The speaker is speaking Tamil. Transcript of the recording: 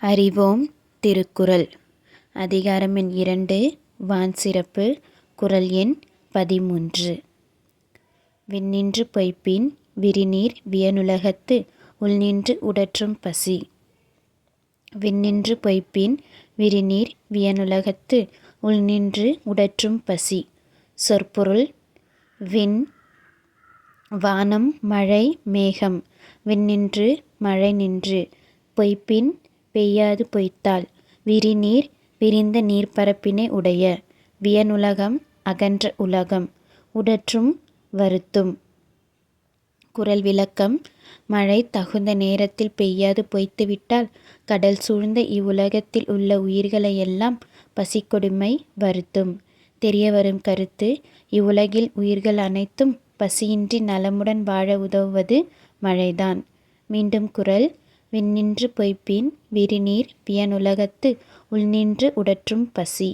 அறிவோம் திருக்குறள். அதிகாரம் எண் இரண்டு வான் சிறப்பு குரல் எண் பதிமூன்று. விண்ணின்று பொய்ப்பின் விரிநீர் வியனுலகத்து உள்நின்று உடற்றும் பசி. விண்ணின்று பொய்ப்பின் விரிநீர் வியனுலகத்து உள்நின்று உடற்றும் பசி. சொற்பொருள் விண் வானம் மழை மேகம். விண்ணின்று மழை நின்று பொய்ப்பின் பெய்யாது பொய்த்தால் விரிநீர் விரிந்த நீர்ப்பரப்பினை உடைய வியனுலகம் அகன்ற உலகம் உடற்றும் வருத்தும். குரல் விளக்கம் மழை தகுந்த நேரத்தில் பெய்யாது பொய்த்துவிட்டால் கடல் சூழ்ந்த இவ்வுலகத்தில் உள்ள உயிர்களையெல்லாம் பசிக்கொடுமை வருத்தும். தெரியவரும் கருத்து இவ்வுலகில் உயிர்கள் அனைத்தும் பசியின்றி நலமுடன் வாழ உதவுவது மழைதான். மீண்டும் குரல் விண்ணின்று பொய்ப்பின் விரிநீர் வியனுலகத்து உள்நின்று உடற்றும் பசி.